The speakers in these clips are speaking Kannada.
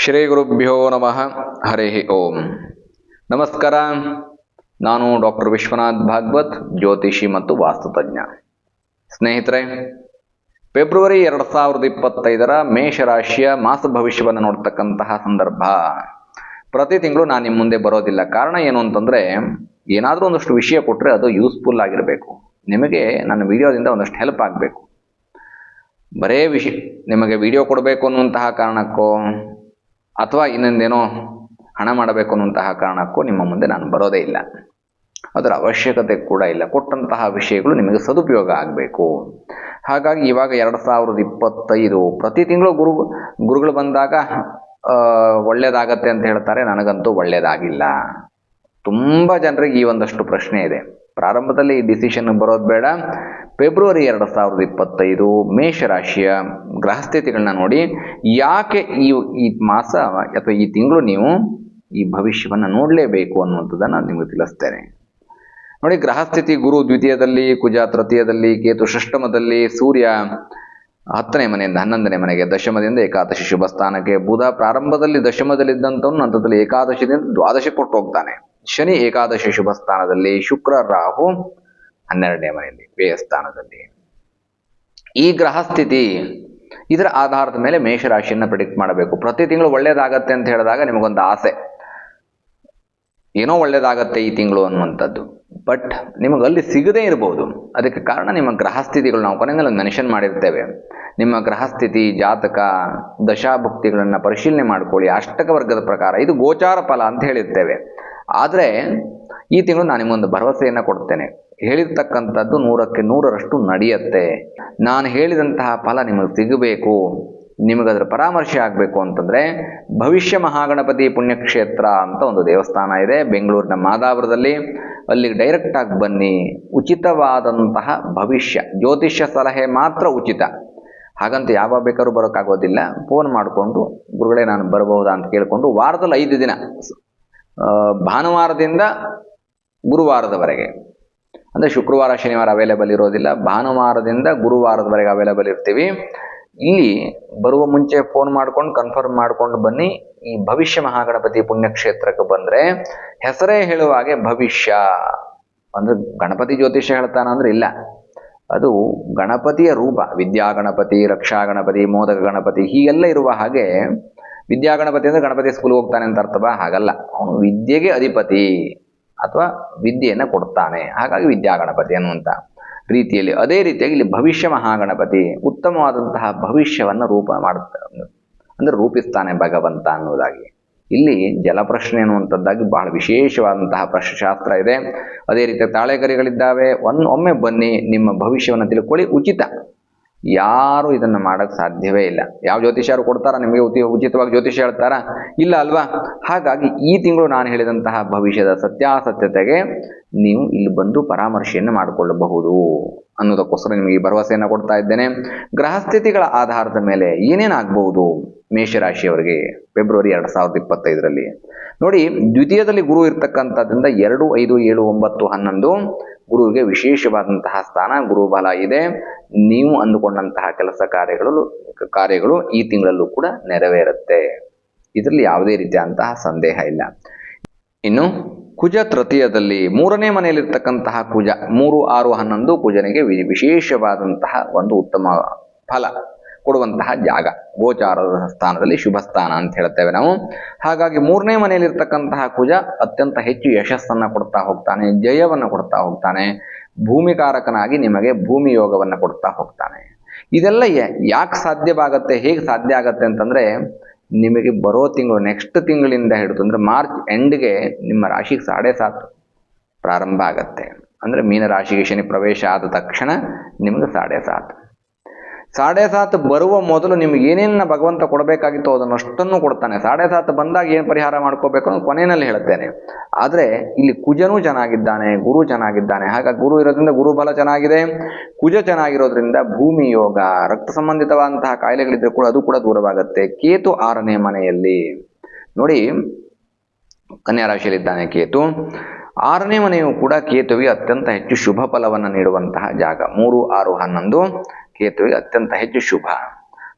ಶ್ರೀ ಗುರುಭ್ಯೋ ನಮಃ. ಹರಿ ಓಂ. ನಮಸ್ಕಾರ. ನಾನು ಡಾಕ್ಟರ್ ವಿಶ್ವನಾಥ್ ಭಾಗವತ್, ಜ್ಯೋತಿಷಿ ಮತ್ತು ವಾಸ್ತುತಜ್ಞ ಸ್ನೇಹಿತರೆ, ಫೆಬ್ರವರಿ ಎರಡು ಸಾವಿರದ ಇಪ್ಪತ್ತೈದರ ಮೇಷರಾಶಿಯ ಮಾಸ ಭವಿಷ್ಯವನ್ನು ನೋಡ್ತಕ್ಕಂತಹ ಸಂದರ್ಭ. ಪ್ರತಿ ತಿಂಗಳು ನಾನು ನಿಮ್ಮ ಮುಂದೆ ಬರೋದಿಲ್ಲ. ಕಾರಣ ಏನು ಅಂತಂದರೆ, ಏನಾದರೂ ಒಂದಷ್ಟು ವಿಷಯ ಕೊಟ್ಟರೆ ಅದು ಯೂಸ್ಫುಲ್ ಆಗಿರಬೇಕು. ನಿಮಗೆ ನನ್ನ ವಿಡಿಯೋದಿಂದ ಒಂದಷ್ಟು ಹೆಲ್ಪ್ ಆಗಬೇಕು. ಬರೇ ವಿಷಯ ನಿಮಗೆ ವಿಡಿಯೋ ಕೊಡಬೇಕು ಅನ್ನುವಂತಹ ಕಾರಣಕ್ಕೋ ಅಥವಾ ಇನ್ನೊಂದೇನೋ ಹಣ ಮಾಡಬೇಕು ಅನ್ನುವಂತಹ ಕಾರಣಕ್ಕೂ ನಿಮ್ಮ ಮುಂದೆ ನಾನು ಬರೋದೇ ಇಲ್ಲ. ಅದರ ಅವಶ್ಯಕತೆ ಕೂಡ ಇಲ್ಲ. ಕೊಟ್ಟಂತಹ ವಿಷಯಗಳು ನಿಮಗೆ ಸದುಪಯೋಗ ಆಗಬೇಕು. ಹಾಗಾಗಿ ಇವಾಗ ಎರಡು ಸಾವಿರದ ಇಪ್ಪತ್ತೈದು ಪ್ರತಿ ತಿಂಗಳು ಗುರು, ಗುರುಗಳು ಬಂದಾಗ ಒಳ್ಳೆಯದಾಗತ್ತೆ ಅಂತ ಹೇಳ್ತಾರೆ. ನನಗಂತೂ ಒಳ್ಳೇದಾಗಿಲ್ಲ. ತುಂಬ ಜನರಿಗೆ ಈ ಒಂದಷ್ಟು ಪ್ರಶ್ನೆ ಇದೆ. ಪ್ರಾರಂಭದಲ್ಲಿ ಈ ಡಿಸಿಷನ್ ಬರೋದು ಬೇಡ. ಫೆಬ್ರವರಿ ಎರಡು ಸಾವಿರದ ಇಪ್ಪತ್ತೈದು ಮೇಷರಾಶಿಯ ಗ್ರಹಸ್ಥಿತಿಗಳನ್ನ ನೋಡಿ, ಯಾಕೆ ಈ ಈ ಮಾಸ ಅಥವಾ ಈ ತಿಂಗಳು ನೀವು ಈ ಭವಿಷ್ಯವನ್ನು ನೋಡಲೇಬೇಕು ಅನ್ನುವಂಥದ್ದನ್ನು ನಿಮಗೆ ತಿಳಿಸ್ತೇನೆ. ನೋಡಿ, ಗ್ರಹಸ್ಥಿತಿ ಗುರು ದ್ವಿತೀಯದಲ್ಲಿ, ಕುಜ ತೃತೀಯದಲ್ಲಿ, ಕೇತು ಷಷ್ಟಮದಲ್ಲಿ ಸೂರ್ಯ ಹತ್ತನೇ ಮನೆಯಿಂದ ಹನ್ನೊಂದನೇ ಮನೆಗೆ, ದಶಮದಿಂದ ಏಕಾದಶಿ ಶುಭ ಸ್ಥಾನಕ್ಕೆ, ಬುಧ ಪ್ರಾರಂಭದಲ್ಲಿ ದಶಮದಲ್ಲಿದ್ದಂಥವನು ನಂತರದಲ್ಲಿ ಏಕಾದಶಿದಿಂದ ದ್ವಾದಶಕ್ಕೆ ಕೊಟ್ಟು ಹೋಗ್ತಾನೆ. ಶನಿ ಏಕಾದಶಿ ಶುಭ ಸ್ಥಾನದಲ್ಲಿ ಶುಕ್ರ, ರಾಹು ಹನ್ನೆರಡನೇ ಮನೆಯಲ್ಲಿ ವ್ಯಯ ಸ್ಥಾನದಲ್ಲಿ ಈ ಗ್ರಹಸ್ಥಿತಿ ಇದರ ಆಧಾರದ ಮೇಲೆ ಮೇಷರಾಶಿಯನ್ನು ಪ್ರಿಡಿಕ್ಟ್ ಮಾಡಬೇಕು. ಪ್ರತಿ ತಿಂಗಳು ಒಳ್ಳೇದಾಗತ್ತೆ ಅಂತ ಹೇಳಿದಾಗ ನಿಮಗೊಂದು ಆಸೆ. ಏನೋ ಒಳ್ಳೇದಾಗತ್ತೆ ಈ ತಿಂಗಳು ಅನ್ನುವಂಥದ್ದು. ಬಟ್ ನಿಮಗೆ ಅಲ್ಲಿ ಸಿಗದೇ ಇರಬಹುದು ಅದಕ್ಕೆ ಕಾರಣ ನಿಮ್ಮ ಗ್ರಹಸ್ಥಿತಿಗಳು, ನಾವು ಕೊನೆಯಲ್ಲಿ ಮೆನ್ಷನ್ ಮಾಡಿರ್ತೇವೆ. ನಿಮ್ಮ ಗ್ರಹಸ್ಥಿತಿ, ಜಾತಕ, ದಶಾಭುಕ್ತಿಗಳನ್ನು ಪರಿಶೀಲನೆ ಮಾಡ್ಕೊಳ್ಳಿ. ಅಷ್ಟಕ ವರ್ಗದ ಪ್ರಕಾರ. ಇದು ಗೋಚಾರ ಫಲ ಅಂತ ಹೇಳಿರ್ತೇವೆ. ಆದರೆ ಈ ತಿಂಗಳು ನಾನು ನಿಮಗೊಂದು ಭರವಸೆಯನ್ನು ಕೊಡ್ತೇನೆ. ಹೇಳಿರ್ತಕ್ಕಂಥದ್ದು ನೂರಕ್ಕೆ ನೂರರಷ್ಟು ನಡೆಯುತ್ತೆ. ನಾನು ಹೇಳಿದಂತಹ ಫಲ ನಿಮಗೆ ಸಿಗಬೇಕು. ನಿಮಗದರ ಪರಾಮರ್ಶೆ ಆಗಬೇಕು ಅಂತಂದರೆ ಭವಿಷ್ಯ ಮಹಾಗಣಪತಿ ಪುಣ್ಯಕ್ಷೇತ್ರ ಅಂತ ಒಂದು ದೇವಸ್ಥಾನ ಇದೆ ಬೆಂಗಳೂರಿನ ಮಾದಾವರದಲ್ಲಿ ಅಲ್ಲಿಗೆ ಡೈರೆಕ್ಟಾಗಿ ಬನ್ನಿ. ಉಚಿತವಾದಂತಹ ಭವಿಷ್ಯ, ಜ್ಯೋತಿಷ್ಯ ಸಲಹೆ ಮಾತ್ರ ಉಚಿತ. ಹಾಗಂತ ಯಾವಾಗ ಬೇಕಾದ್ರೂ ಬರೋಕ್ಕಾಗೋದಿಲ್ಲ. ಫೋನ್ ಮಾಡಿಕೊಂಡು, ಗುರುಗಳೇ ನಾನು ಬರಬಹುದಾ ಅಂತ ಕೇಳಿಕೊಂಡು ವಾರದಲ್ಲಿ ಐದು ದಿನ ಭಾನುವಾರದಿಂದ ಗುರುವಾರದವರೆಗೆ. ಅಂದರೆ ಶುಕ್ರವಾರ, ಶನಿವಾರ ಅವೈಲೇಬಲ್ ಇರೋದಿಲ್ಲ. ಭಾನುವಾರದಿಂದ ಗುರುವಾರದವರೆಗೆ ಅವೈಲೇಬಲ್ ಇರ್ತೀವಿ. ಇಲ್ಲಿ ಬರುವ ಮುಂಚೆ ಫೋನ್ ಮಾಡ್ಕೊಂಡು ಕನ್ಫರ್ಮ್ ಮಾಡ್ಕೊಂಡು ಬನ್ನಿ. ಈ ಭವಿಷ್ಯ ಮಹಾಗಣಪತಿ ಪುಣ್ಯಕ್ಷೇತ್ರಕ್ಕೆ ಬಂದರೆ ಹೆಸರೇ ಹೇಳುವ ಹಾಗೆ ಭವಿಷ್ಯ. ಅಂದರೆ ಗಣಪತಿ ಜ್ಯೋತಿಷ್ಯ ಹೇಳ್ತಾನ ಅಂದ್ರೆ ಇಲ್ಲ. ಅದು ಗಣಪತಿಯ ರೂಪ. ವಿದ್ಯಾ ಗಣಪತಿ ರಕ್ಷಾ ಗಣಪತಿ ಮೋದಕ ಗಣಪತಿ ಹೀಗೆಲ್ಲ ಇರುವ ಹಾಗೆ ವಿದ್ಯಾ ಗಣಪತಿ ಅಂದ್ರೆ ಗಣಪತಿ ಸ್ಕೂಲ್ ಹೋಗ್ತಾನೆ ಅಂತ ಅರ್ಥವಾ ಹಾಗಲ್ಲ. ಅವನು ವಿದ್ಯೆಗೆ ಅಧಿಪತಿ. ಅಥವಾ ವಿದ್ಯೆಯನ್ನು ಕೊಡ್ತಾನೆ. ಹಾಗಾಗಿ ವಿದ್ಯಾಗಣಪತಿ ಅನ್ನುವಂಥ ರೀತಿಯಲ್ಲಿ ಅದೇ ರೀತಿಯಾಗಿ ಇಲ್ಲಿ ಭವಿಷ್ಯ ಮಹಾಗಣಪತಿ ಉತ್ತಮವಾದಂತಹ ಭವಿಷ್ಯವನ್ನು ರೂಪ ಮಾಡುತ್ತೆ, ಅಂದರೆ ರೂಪಿಸ್ತಾನೆ ಭಗವಂತ ಅನ್ನೋದಾಗಿ ಇಲ್ಲಿ ಜಲಪ್ರಶ್ನೆ ಅನ್ನುವಂಥದ್ದಾಗಿ ಬಹಳ ವಿಶೇಷವಾದಂತಹ ಪ್ರಶ್ನಶಾಸ್ತ್ರ ಇದೆ. ಅದೇ ರೀತಿ ತಾಳೆಗರಿಗಳಿದ್ದಾವೆ. ಒನ್, ಒಮ್ಮೆ ಬನ್ನಿ, ನಿಮ್ಮ ಭವಿಷ್ಯವನ್ನು ತಿಳ್ಕೊಳ್ಳಿ. ಉಚಿತ. ಯಾರು ಇದನ್ನು ಮಾಡೋಕ್ಕೆ ಸಾಧ್ಯವೇ ಇಲ್ಲ. ಯಾವ ಜ್ಯೋತಿಷ್ಯರು ಕೊಡ್ತಾರ? ನಿಮಗೆ ಉತಿ ಉಚಿತವಾಗಿ ಜ್ಯೋತಿಷ್ಯ ಹೇಳ್ತಾರ? ಇಲ್ಲ ಅಲ್ವಾ? ಹಾಗಾಗಿ ಈ ತಿಂಗಳು ನಾನು ಹೇಳಿದಂತಹ ಭವಿಷ್ಯದ ಸತ್ಯಾಸತ್ಯತೆಗೆ ನೀವು ಇಲ್ಲಿ ಬಂದು ಪರಾಮರ್ಶೆಯನ್ನು ಮಾಡಿಕೊಳ್ಳಬಹುದು. ಅನ್ನೋದಕ್ಕೋಸ್ಕರ ನಿಮಗೆ ಈ ಭರವಸೆಯನ್ನು ಕೊಡ್ತಾ ಇದ್ದೇನೆ. ಗ್ರಹಸ್ಥಿತಿಗಳ ಆಧಾರದ ಮೇಲೆ ಏನೇನಾಗಬಹುದು? ಮೇಷರಾಶಿಯವರಿಗೆ ಫೆಬ್ರವರಿ ಎರಡು ಸಾವಿರದ ಇಪ್ಪತ್ತೈದರಲ್ಲಿ. ನೋಡಿ, ದ್ವಿತೀಯದಲ್ಲಿ ಗುರು ಇರ್ತಕ್ಕಂಥದ್ರಿಂದ ಎರಡು, ಐದು, ಏಳು, ಒಂಬತ್ತು, ಹನ್ನೊಂದು ಗುರುವಿಗೆ ವಿಶೇಷವಾದಂತಹ ಸ್ಥಾನ, ಗುರುಬಲ ಇದೆ. ನೀವು ಅಂದುಕೊಂಡಂತಹ ಕೆಲಸ ಕಾರ್ಯಗಳು ಕಾರ್ಯಗಳು ಈ ತಿಂಗಳಲ್ಲೂ ಕೂಡ ನೆರವೇರುತ್ತೆ. ಇದರಲ್ಲಿ ಯಾವುದೇ ರೀತಿಯಾದಂತಹ ಸಂದೇಹ ಇಲ್ಲ. ಇನ್ನು ಕುಜ ತೃತೀಯದಲ್ಲಿ ಮೂರನೇ ಮನೆಯಲ್ಲಿರ್ತಕ್ಕಂತಹ ಕುಜ, ಮೂರು, ಆರು, ಹನ್ನೊಂದು ಕುಜನಿಗೆ ವಿಶೇಷವಾದಂತಹ ಒಂದು ಉತ್ತಮ ಫಲ ಕೊಡುವಂತಹ ಜಾಗ. ಗೋಚಾರದ ಸ್ಥಾನದಲ್ಲಿ ಶುಭ ಸ್ಥಾನ ಅಂತ ಹೇಳ್ತೇವೆ ನಾವು. ಹಾಗಾಗಿ ಮೂರನೇ ಮನೆಯಲ್ಲಿರ್ತಕ್ಕಂತಹ ಕುಜ ಅತ್ಯಂತ ಹೆಚ್ಚು ಯಶಸ್ಸನ್ನು ಕೊಡ್ತಾ ಹೋಗ್ತಾನೆ, ಜಯವನ್ನು ಕೊಡ್ತಾ ಹೋಗ್ತಾನೆ, ಭೂಮಿಕಾರಕನಾಗಿ ನಿಮಗೆ ಭೂಮಿ ಯೋಗವನ್ನು ಕೊಡ್ತಾ ಹೋಗ್ತಾನೆ. ಇದೆಲ್ಲ ಯಾಕೆ ಸಾಧ್ಯವಾಗತ್ತೆ, ಹೇಗೆ ಸಾಧ್ಯ ಆಗತ್ತೆ ಅಂತಂದ್ರೆ ನಿಮಗೆ ಬರೋ ತಿಂಗಳು ನೆಕ್ಸ್ಟ್ ತಿಂಗಳಿಂದ ಹಿಡಿದು ಅಂದ್ರೆ ಮಾರ್ಚ್ ಎಂಡ್ಗೆ ನಿಮ್ಮ ರಾಶಿಗೆ ಸಾಡೆ ಸಾತ್ ಪ್ರಾರಂಭ ಆಗತ್ತೆ. ಅಂದ್ರೆ ಮೀನ ರಾಶಿಗೆ ಶನಿ ಪ್ರವೇಶ ಆದ ತಕ್ಷಣ ನಿಮಗೆ ಸಾಡೆ ಸಾತ್. ಸಾಡೆ ಸಾತ್ ಬರುವ ಮೊದಲು ನಿಮ್ಗೆ ಏನೇನ ಭಗವಂತ ಕೊಡಬೇಕಾಗಿತ್ತು ಅದನ್ನಷ್ಟನ್ನು ಕೊಡ್ತಾನೆ. ಸಾಡೆ ಸಾತ್ ಬಂದಾಗ ಏನು ಪರಿಹಾರ ಮಾಡ್ಕೋಬೇಕು ಅನ್ನೋದು ಕೊನೆಯಲ್ಲಿ ಹೇಳ್ತೇನೆ. ಆದರೆ ಇಲ್ಲಿ ಕುಜನೂ ಚೆನ್ನಾಗಿದ್ದಾನೆ, ಗುರು ಚೆನ್ನಾಗಿದ್ದಾನೆ. ಹಾಗಾಗಿ ಗುರು ಇರೋದ್ರಿಂದ ಗುರು ಬಲ ಚೆನ್ನಾಗಿದೆ. ಕುಜ ಚೆನ್ನಾಗಿರೋದ್ರಿಂದ ಭೂಮಿ ಯೋಗ, ರಕ್ತ ಸಂಬಂಧಿತವಾದಂತಹ ಕಾಯಿಲೆಗಳಿದ್ರೆ ಕೂಡ ಅದು ಕೂಡ ದೂರವಾಗುತ್ತೆ. ಕೇತು ಆರನೇ ಮನೆಯಲ್ಲಿ. ನೋಡಿ, ಕನ್ಯಾ ರಾಶಿಯಲ್ಲಿದ್ದಾನೆ ಕೇತು. ಆರನೇ ಮನೆಯು ಕೂಡ ಕೇತುವಿಗೆ ಅತ್ಯಂತ ಹೆಚ್ಚು ಶುಭ ಫಲವನ್ನು ನೀಡುವಂತಹ ಜಾಗ. ಮೂರು, ಆರು, ಹನ್ನೊಂದು. ಕೇತುವಿಗೆ ಅತ್ಯಂತ ಹೆಚ್ಚು ಶುಭ.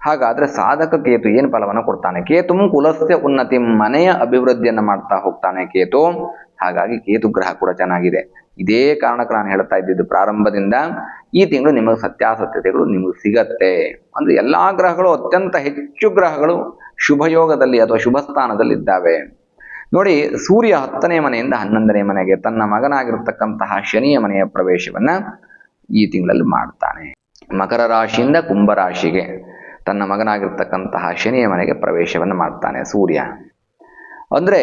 ಹಾಗಾದ್ರೆ ಸಾಧಕ ಕೇತು ಏನು ಫಲವನ್ನು ಕೊಡ್ತಾನೆ? ಕೇತು ಕುಲಸ್ಯ ಉನ್ನತಿ, ಮನೆಯ ಅಭಿವೃದ್ಧಿಯನ್ನು ಮಾಡ್ತಾ ಹೋಗ್ತಾನೆ ಕೇತು. ಹಾಗಾಗಿ ಕೇತು ಗ್ರಹ ಕೂಡ ಚೆನ್ನಾಗಿದೆ. ಇದೇ ಕಾರಣಕ್ಕೆ ನಾನು ಹೇಳ್ತಾ ಇದ್ದಿದ್ದು ಪ್ರಾರಂಭದಿಂದ ಈ ತಿಂಗಳು ನಿಮಗೆ ಸತ್ಯಾಸತ್ಯತೆಗಳು ನಿಮಗೆ ಸಿಗತ್ತೆ. ಅಂದ್ರೆ ಎಲ್ಲಾ ಗ್ರಹಗಳು ಅತ್ಯಂತ ಹೆಚ್ಚು ಗ್ರಹಗಳು ಶುಭಯೋಗದಲ್ಲಿ ಅಥವಾ ಶುಭ ಸ್ಥಾನದಲ್ಲಿ ಇದ್ದಾವೆ. ನೋಡಿ, ಸೂರ್ಯ ಹತ್ತನೇ ಮನೆಯಿಂದ ಹನ್ನೊಂದನೇ ಮನೆಗೆ ತನ್ನ ಮಗನಾಗಿರ್ತಕ್ಕಂತಹ ಶನಿಯ ಮನೆಯ ಪ್ರವೇಶವನ್ನ ಈ ತಿಂಗಳಲ್ಲಿ ಮಾಡ್ತಾನೆ. ಮಕರ ರಾಶಿಯಿಂದ ಕುಂಭರಾಶಿಗೆ ತನ್ನ ಮಗನಾಗಿರ್ತಕ್ಕಂತಹ ಶನಿಯ ಮನೆಗೆ ಪ್ರವೇಶವನ್ನು ಮಾಡ್ತಾನೆ ಸೂರ್ಯ. ಅಂದರೆ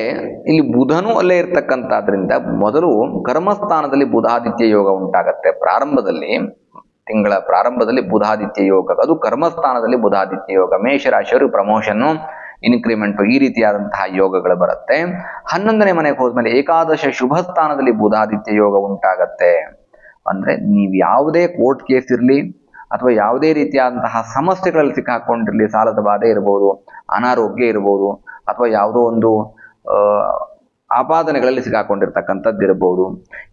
ಇಲ್ಲಿ ಬುಧನೂ ಅಲ್ಲೇ ಇರ್ತಕ್ಕಂಥದ್ರಿಂದ ಮೊದಲು ಕರ್ಮಸ್ಥಾನದಲ್ಲಿ ಬುಧಾದಿತ್ಯ ಯೋಗ ಉಂಟಾಗತ್ತೆ. ಪ್ರಾರಂಭದಲ್ಲಿ, ತಿಂಗಳ ಪ್ರಾರಂಭದಲ್ಲಿ ಬುಧಾದಿತ್ಯ ಯೋಗ, ಅದು ಕರ್ಮಸ್ಥಾನದಲ್ಲಿ ಬುಧಾದಿತ್ಯ ಯೋಗ, ಮೇಷರಾಶಿಯವರು ಪ್ರಮೋಷನ್ನು ಇನ್ಕ್ರಿಮೆಂಟ್ ಈ ರೀತಿಯಾದಂತಹ ಯೋಗಗಳು ಬರುತ್ತೆ. ಹನ್ನೊಂದನೇ ಮನೆಗೆ ಹೋದ್ಮೇಲೆ ಏಕಾದಶ ಶುಭ ಸ್ಥಾನದಲ್ಲಿ ಬುಧಾದಿತ್ಯ ಯೋಗ ಉಂಟಾಗತ್ತೆ. ಅಂದ್ರೆ ನೀವು ಯಾವುದೇ ಕೋರ್ಟ್ ಕೇಸ್ ಇರಲಿ ಅಥವಾ ಯಾವುದೇ ರೀತಿಯಾದಂತಹ ಸಮಸ್ಯೆಗಳಲ್ಲಿ ಸಿಕ್ಕಾಕೊಂಡಿರಲಿ, ಸಾಲದ ಬಾಧೆ ಇರ್ಬೋದು, ಅನಾರೋಗ್ಯ ಇರ್ಬೋದು, ಅಥವಾ ಯಾವುದೋ ಒಂದು ಆಪಾದನೆಗಳಲ್ಲಿ ಸಿಕ್ಕಾಕೊಂಡಿರ್ತಕ್ಕಂಥದ್ದು ಇರಬಹುದು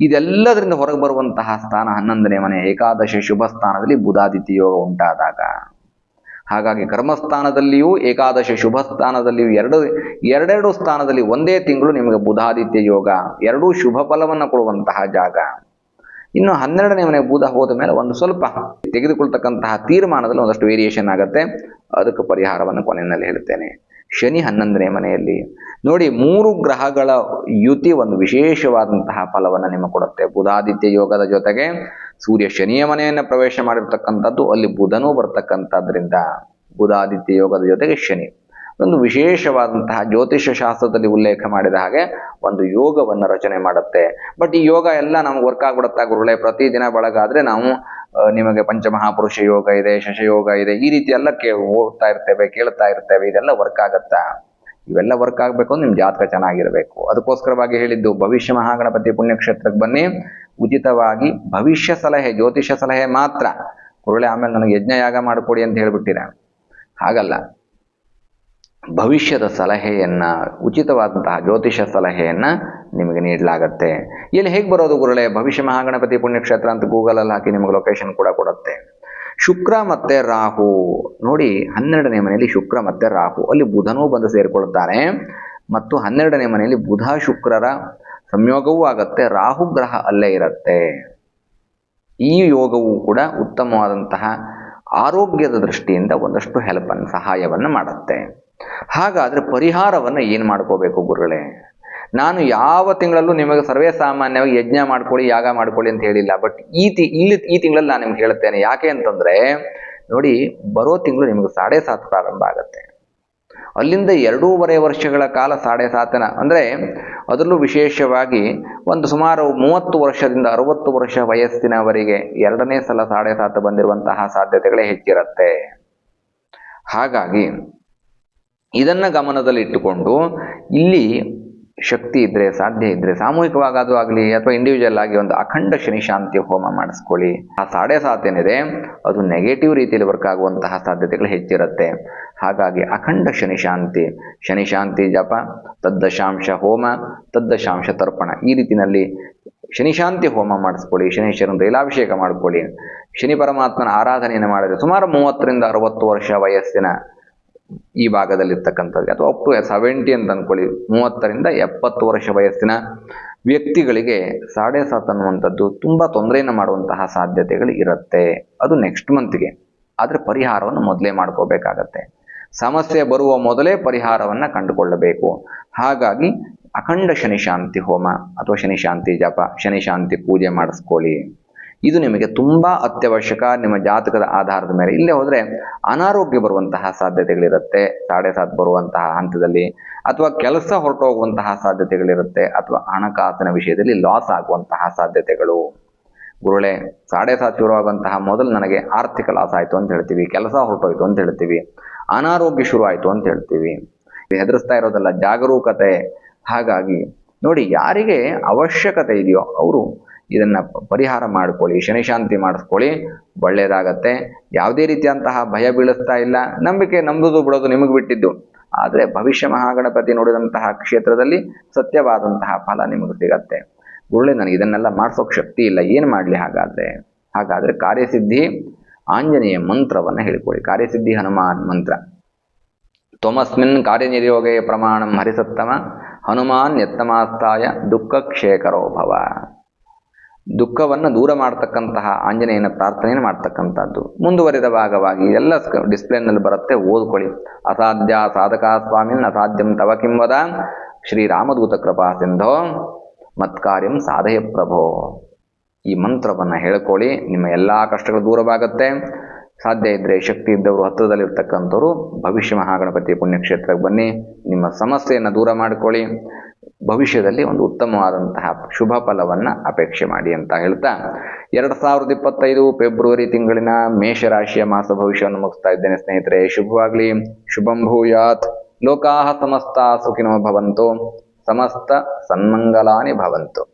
ಇದೆಲ್ಲದರಿಂದ ಹೊರಗೆ ಬರುವಂತಹ ಸ್ಥಾನ ಹನ್ನೊಂದನೇ ಮನೆ, ಏಕಾದಶಿ ಶುಭ ಸ್ಥಾನದಲ್ಲಿ ಬುಧಾದಿತ್ಯ ಯೋಗ ಉಂಟಾದಾಗ. ಹಾಗಾಗಿ ಕರ್ಮಸ್ಥಾನದಲ್ಲಿಯೂ, ಏಕಾದಶಿ ಶುಭ ಸ್ಥಾನದಲ್ಲಿಯೂ ಎರಡು, ಎರಡೆರಡು ಸ್ಥಾನದಲ್ಲಿ ಒಂದೇ ತಿಂಗಳು ನಿಮಗೆ ಬುಧಾದಿತ್ಯ ಯೋಗ, ಎರಡೂ ಶುಭ ಫಲವನ್ನು ಕೊಡುವಂತಹ ಜಾಗ. ಇನ್ನು ಹನ್ನೆರಡನೇ ಮನೆ ಬೂದ ಹೋದ ಮೇಲೆ ಒಂದು ಸ್ವಲ್ಪ ತೆಗೆದುಕೊಳ್ತಕ್ಕಂತಹ ತೀರ್ಮಾನದಲ್ಲಿ ಒಂದಷ್ಟು ವೇರಿಯೇಷನ್ ಆಗುತ್ತೆ. ಅದಕ್ಕೆ ಪರಿಹಾರವನ್ನು ಕೊನೆಯಲ್ಲಿ ಹೇಳ್ತೇನೆ ಶನಿ ಹನ್ನೊಂದನೇ ಮನೆಯಲ್ಲಿ. ನೋಡಿ, ಮೂರು ಗ್ರಹಗಳ ಯುತಿ ಒಂದು ವಿಶೇಷವಾದಂತಹ ಫಲವನ್ನು ನಿಮಗೆ ಕೊಡುತ್ತೆ. ಬುಧಾದಿತ್ಯ ಯೋಗದ ಜೊತೆಗೆ ಸೂರ್ಯ ಶನಿಯ ಮನೆಯನ್ನು ಪ್ರವೇಶ ಮಾಡಿರ್ತಕ್ಕಂಥದ್ದು, ಅಲ್ಲಿ ಬುಧನೂ ಬರ್ತಕ್ಕಂಥದ್ರಿಂದ ಬುಧಾದಿತ್ಯ ಯೋಗದ ಜೊತೆಗೆ ಶನಿ. ಒಂದು ವಿಶೇಷವಾದಂತಹ ಜ್ಯೋತಿಷ್ಯ ಶಾಸ್ತ್ರದಲ್ಲಿ ಉಲ್ಲೇಖ ಮಾಡಿದ ಹಾಗೆ ಒಂದು ಯೋಗವನ್ನು ರಚನೆ ಮಾಡುತ್ತೆ. ಬಟ್ ಈ ಯೋಗ ಎಲ್ಲ ನಮ್ಗೆ ವರ್ಕ್ ಆಗ್ಬಿಡುತ್ತಾ ಗುರುಗಳೇ? ಪ್ರತಿದಿನ ಬಳಗಾದ್ರೆ ನಾವು ನಿಮಗೆ ಪಂಚಮಹಾಪುರುಷ ಯೋಗ ಇದೆ ಶಶಯೋಗ ಇದೆ, ಈ ರೀತಿ ಎಲ್ಲ ಕೇ ಓದ್ತಾ ಇರ್ತೇವೆ, ಕೇಳ್ತಾ ಇರ್ತೇವೆ, ಇದೆಲ್ಲ ವರ್ಕ್ ಆಗತ್ತಾ? ಇವೆಲ್ಲ ವರ್ಕ್ ಆಗಬೇಕು ಅಂದ್ರೆ ನಿಮ್ಮ ಜಾತಕ ಚೆನ್ನಾಗಿರಬೇಕು. ಅದಕ್ಕೋಸ್ಕರವಾಗಿ ಹೇಳಿದ್ದು, ಭವಿಷ್ಯ ಮಹಾಗಣಪತಿ ಪುಣ್ಯಕ್ಷೇತ್ರಕ್ಕೆ ಬನ್ನಿ. ಉಚಿತವಾಗಿ ಭವಿಷ್ಯ ಸಲಹೆ, ಜ್ಯೋತಿಷ್ಯ ಸಲಹೆ ಮಾತ್ರ. ಗುರುಳೆ ಆಮೇಲೆ ನನಗೆ ಯಜ್ಞ ಯಾಗ ಮಾಡಿಕೊಡಿ ಅಂತ ಹೇಳ್ಬಿಟ್ಟಿದೆ ಹಾಗಲ್ಲ. ಭವಿಷ್ಯದ ಸಲಹೆಯನ್ನು, ಉಚಿತವಾದಂತಹ ಜ್ಯೋತಿಷ ಸಲಹೆಯನ್ನು ನಿಮಗೆ ನೀಡಲಾಗತ್ತೆ. ಇಲ್ಲಿ ಹೇಗೆ ಬರೋದು ಗುರುಳೆ ಭವಿಷ್ಯ ಮಹಾಗಣಪತಿ ಪುಣ್ಯಕ್ಷೇತ್ರ ಅಂತ ಗೂಗಲಲ್ಲಿ ಹಾಕಿ ನಿಮಗೆ ಲೊಕೇಶನ್ ಕೂಡ ಕೊಡುತ್ತೆ. ಶುಕ್ರ ಮತ್ತೆ ರಾಹು. ನೋಡಿ, ಹನ್ನೆರಡನೇ ಮನೆಯಲ್ಲಿ ಶುಕ್ರ ಮತ್ತೆ ರಾಹು. ಅಲ್ಲಿ ಬುಧನೂ ಬಂದು ಸೇರಿಕೊಳ್ಳುತ್ತಾರೆ ಮತ್ತು ಹನ್ನೆರಡನೇ ಮನೆಯಲ್ಲಿ ಬುಧ ಶುಕ್ರರ ಸಂಯೋಗವೂ ಆಗತ್ತೆ. ರಾಹು ಗ್ರಹ ಅಲ್ಲೇ ಇರುತ್ತೆ. ಈ ಯೋಗವು ಕೂಡ ಉತ್ತಮವಾದಂತಹ ಆರೋಗ್ಯದ ದೃಷ್ಟಿಯಿಂದ ಒಂದಷ್ಟು ಹೆಲ್ಪನ್ನು ಸಹಾಯವನ್ನು ಮಾಡುತ್ತೆ. ಹಾಗಾದ್ರೆ ಪರಿಹಾರವನ್ನು ಏನು ಮಾಡ್ಕೋಬೇಕು ಗುರುಗಳೇ? ನಾನು ಯಾವ ತಿಂಗಳಲ್ಲೂ ನಿಮಗೆ ಸರ್ವೇ ಸಾಮಾನ್ಯವಾಗಿ ಯಜ್ಞ ಮಾಡ್ಕೊಳ್ಳಿ, ಯಾಗ ಮಾಡ್ಕೊಳ್ಳಿ ಅಂತ ಹೇಳಿಲ್ಲ. ಬಟ್ ಈ ತಿ, ಇಲ್ಲಿ ಈ ತಿಂಗಳಲ್ಲಿ ನಾನು ನಿಮ್ಗೆ ಹೇಳ್ತೇನೆ ಯಾಕೆ ಅಂತಂದ್ರೆ ನೋಡಿ, ಬರೋ ತಿಂಗಳು ನಿಮಗೆ ಸಾಡೆ ಸಾತ್ ಪ್ರಾರಂಭ ಆಗುತ್ತೆ. ಅಲ್ಲಿಂದ ಎರಡೂವರೆ ವರ್ಷಗಳ ಕಾಲ ಸಾಡೆ ಸಾತನ ಅಂದರೆ ಅದರಲ್ಲೂ ವಿಶೇಷವಾಗಿ ಒಂದು ಸುಮಾರು ಮೂವತ್ತು ವರ್ಷದಿಂದ ಅರವತ್ತು ವರ್ಷ ವಯಸ್ಸಿನವರೆಗೆ ಎರಡನೇ ಸಲ ಸಾಡೆ ಸಾತ ಬಂದಿರುವಂತಹ ಸಾಧ್ಯತೆಗಳೇ ಹೆಚ್ಚಿರುತ್ತೆ. ಹಾಗಾಗಿ ಇದನ್ನ ಗಮನದಲ್ಲಿಟ್ಟುಕೊಂಡು ಇಲ್ಲಿ ಶಕ್ತಿ ಇದ್ದರೆ ಸಾಧ್ಯ ಇದ್ದರೆ ಸಾಮೂಹಿಕವಾಗಾದರೂ ಆಗಲಿ ಅಥವಾ ಇಂಡಿವಿಜುವಲ್ ಆಗಿ ಒಂದು ಅಖಂಡ ಶನಿ ಶಾಂತಿ ಹೋಮ ಮಾಡಿಸ್ಕೊಳ್ಳಿ. ಆ ಸಾಡೆ ಏನಿದೆ, ಅದು ನೆಗೆಟಿವ್ ರೀತಿಯಲ್ಲಿ ವರ್ಕ್ ಆಗುವಂತಹ ಸಾಧ್ಯತೆಗಳು ಹೆಚ್ಚಿರುತ್ತೆ. ಹಾಗಾಗಿ ಅಖಂಡ ಶನಿ ಶಾಂತಿ ಶನಿ ಶಾಂತಿ ಜಪ, ತದ್ದಶಾಂಶ ಹೋಮ, ತದ್ದಶಾಂಶ ತರ್ಪಣ. ಈ ರೀತಿಯಲ್ಲಿ ಶನಿ ಶಾಂತಿ ಹೋಮ ಮಾಡಿಸ್ಕೊಳ್ಳಿ, ಶನೀಶ್ವರನ ತೈಲಾಭಿಷೇಕ ಮಾಡಿಕೊಳ್ಳಿ. ಶನಿ ಪರಮಾತ್ಮನ ಆರಾಧನೆಯನ್ನು ಮಾಡಿದರೆ ಸುಮಾರು ಮೂವತ್ತರಿಂದ ಅರವತ್ತು ವರ್ಷ ವಯಸ್ಸಿನ ಈ ಭಾಗದಲ್ಲಿರ್ತಕ್ಕಂಥದ್ದು ಅಥವಾ ಅಪ್ ಟು ಸೆವೆಂಟಿ ಅಂತ ಅಂದ್ಕೊಳ್ಳಿ ಮೂವತ್ತರಿಂದ ಎಪ್ಪತ್ತು ವರ್ಷ ವಯಸ್ಸಿನ ವ್ಯಕ್ತಿಗಳಿಗೆ ಸಾಡೆ ಸಾತ್ ಅನ್ನುವಂಥದ್ದು ತುಂಬ ತೊಂದರೆಯನ್ನು ಮಾಡುವಂತಹ ಸಾಧ್ಯತೆಗಳು ಇರುತ್ತೆ. ಅದು ನೆಕ್ಸ್ಟ್ ಮಂತ್ಗೆ ಆದರೆ ಪರಿಹಾರವನ್ನು ಮೊದಲೇ ಮಾಡ್ಕೋಬೇಕಾಗತ್ತೆ. ಸಮಸ್ಯೆ ಬರುವ ಮೊದಲೇ ಪರಿಹಾರವನ್ನು ಕಂಡುಕೊಳ್ಳಬೇಕು. ಹಾಗಾಗಿ ಅಖಂಡ ಶನಿ ಶಾಂತಿ ಹೋಮ ಅಥವಾ ಶನಿ ಶಾಂತಿ ಜಪ, ಶನಿ ಶಾಂತಿ ಪೂಜೆ ಮಾಡಿಸ್ಕೊಳ್ಳಿ. ಇದು ನಿಮಗೆ ತುಂಬ ಅತ್ಯವಶ್ಯಕ. ನಿಮ್ಮ ಜಾತಕದ ಆಧಾರದ ಮೇಲೆ. ಇಲ್ಲೇ ಹೋದ್ರೆ ಅನಾರೋಗ್ಯ ಬರುವಂತಹ ಸಾಧ್ಯತೆಗಳಿರುತ್ತೆ ಸಾಡೆ ಸಾತ್ ಬರುವಂತಹ ಹಂತದಲ್ಲಿ, ಅಥವಾ ಕೆಲಸ ಹೊರಟೋಗುವಂತಹ ಸಾಧ್ಯತೆಗಳಿರುತ್ತೆ, ಅಥವಾ ಹಣಕಾಸಿನ ವಿಷಯದಲ್ಲಿ ಲಾಸ್ ಆಗುವಂತಹ ಸಾಧ್ಯತೆಗಳು. ಗುರುಳೆ ಸಾಡೆ ಸಾತ್ ಶುರುವಾಗುವಂತಹ ಮೊದಲು ನನಗೆ ಆರ್ಥಿಕ ಲಾಸ್ ಆಯಿತು ಅಂತ ಹೇಳ್ತೀವಿ, ಕೆಲಸ ಹೊರಟೋಯ್ತು ಅಂತ ಹೇಳ್ತೀವಿ, ಅನಾರೋಗ್ಯ ಶುರು ಅಂತ ಹೇಳ್ತೀವಿ. ಹೆದರಿಸ್ತಾ ಇರೋದಲ್ಲ ಜಾಗರೂಕತೆ. ಹಾಗಾಗಿ ನೋಡಿ, ಯಾರಿಗೆ ಅವಶ್ಯಕತೆ ಇದೆಯೋ ಅವರು ಇದನ್ನ ಪರಿಹಾರ ಮಾಡಿಕೊಳ್ಳಿ ಶನಿಶಾಂತಿ ಮಾಡಿಸ್ಕೊಳ್ಳಿ ಒಳ್ಳೆಯದಾಗತ್ತೆ ಯಾವುದೇ ರೀತಿಯಂತಹ ಭಯ ಬೀಳಿಸ್ತಾ ಇಲ್ಲ, ನಂಬಿಕೆ ನಂಬುದು ಬಿಡೋದು ನಿಮಗೆ ಬಿಟ್ಟಿದ್ದು. ಆದರೆ ಭವಿಷ್ಯ ಮಹಾಗಣಪತಿ ನೋಡಿದಂತಹ ಕ್ಷೇತ್ರದಲ್ಲಿ ಸತ್ಯವಾದಂತಹ ಫಲ ನಿಮಗೆ ಸಿಗತ್ತೆ. ಗುರುಳೆ, ನನಗೆ ಇದನ್ನೆಲ್ಲ ಮಾಡಿಸೋಕೆ ಶಕ್ತಿ ಇಲ್ಲ, ಏನು ಮಾಡಲಿ ಹಾಗಾದರೆ? ಹಾಗಾದರೆ ಕಾರ್ಯಸಿದ್ಧಿ, ಆಂಜನೇಯ ಮಂತ್ರವನ್ನು ಹೇಳಿಕೊಳ್ಳಿ. ಕಾರ್ಯಸಿದ್ಧಿ ಹನುಮಾನ್ ಮಂತ್ರ. ತೋಮಸ್ಮಿನ್ ಕಾರ್ಯನಿರ್ಯೋಗೇ ಪ್ರಮಾಣಂ ಹರಿಸತ್ತಮ, ಹನುಮಾನ್ ಯತ್ತಮಾಸ್ತಾಯ ದುಃಖ ಕ್ಷೇಕರೋ ಭವ. ದುಃಖವನ್ನು ದೂರ ಮಾಡ್ತಕ್ಕಂತಹ ಆಂಜನೇಯನ ಪ್ರಾರ್ಥನೆಯನ್ನು ಮಾಡ್ತಕ್ಕಂಥದ್ದು. ಮುಂದುವರಿದ ಭಾಗವಾಗಿ ಎಲ್ಲ ಡಿಸ್ಪ್ಲೇನಲ್ಲಿ ಬರುತ್ತೆ, ಓದ್ಕೊಳ್ಳಿ. ಅಸಾಧ್ಯ, ಸಾಧಕ ಸ್ವಾಮಿನ್ ಅಸಾಧ್ಯಂ, ತವ ಕಿಂವದ ಶ್ರೀರಾಮದೂತ ಕೃಪಾ ಸಿಂಧೋ. ಮತ್ಕಾರ್ಯಂ ಸಾಧಯ ಪ್ರಭೋ. ಈ ಮಂತ್ರವನ್ನು ಹೇಳ್ಕೊಳ್ಳಿ. ನಿಮ್ಮ ಎಲ್ಲ ಕಷ್ಟಗಳು ದೂರವಾಗುತ್ತೆ. ಸಾಧ್ಯ ಇದ್ದರೆ ಶಕ್ತಿ ಇದ್ದವರು ಹತ್ತಿರದಲ್ಲಿರ್ತಕ್ಕಂಥವ್ರು ಭವಿಷ್ಯ ಮಹಾಗಣಪತಿ ಪುಣ್ಯಕ್ಷೇತ್ರಕ್ಕೆ ಬನ್ನಿ. ನಿಮ್ಮ ಸಮಸ್ಯೆಯನ್ನು ದೂರ ಮಾಡಿಕೊಳ್ಳಿ. ಭವಿಷ್ಯದಲ್ಲಿ ಒಂದು ಉತ್ತಮವಾದಂತಹ ಶುಭ ಫಲವನ್ನು ಅಪೇಕ್ಷೆ ಮಾಡಿ ಅಂತ ಹೇಳ್ತಾ, ಎರಡು ಸಾವಿರದ ಇಪ್ಪತ್ತೈದು ಫೆಬ್ರವರಿ ತಿಂಗಳಿನ ಮೇಷರಾಶಿಯ ಮಾಸ ಭವಿಷ್ಯವನ್ನು ಮುಗಿಸ್ತಾ ಇದ್ದೇನೆ ಸ್ನೇಹಿತರೆ. ಶುಭವಾಗಲಿ. ಶುಭಂ ಭೂಯಾತ್. ಲೋಕಾಹ ಸಮಸ್ತ ಸುಖಿನೋ ಭವಂತು. ಸಮಸ್ತ ಸನ್ಮಂಗಲಾನಿ ಭವಂತು.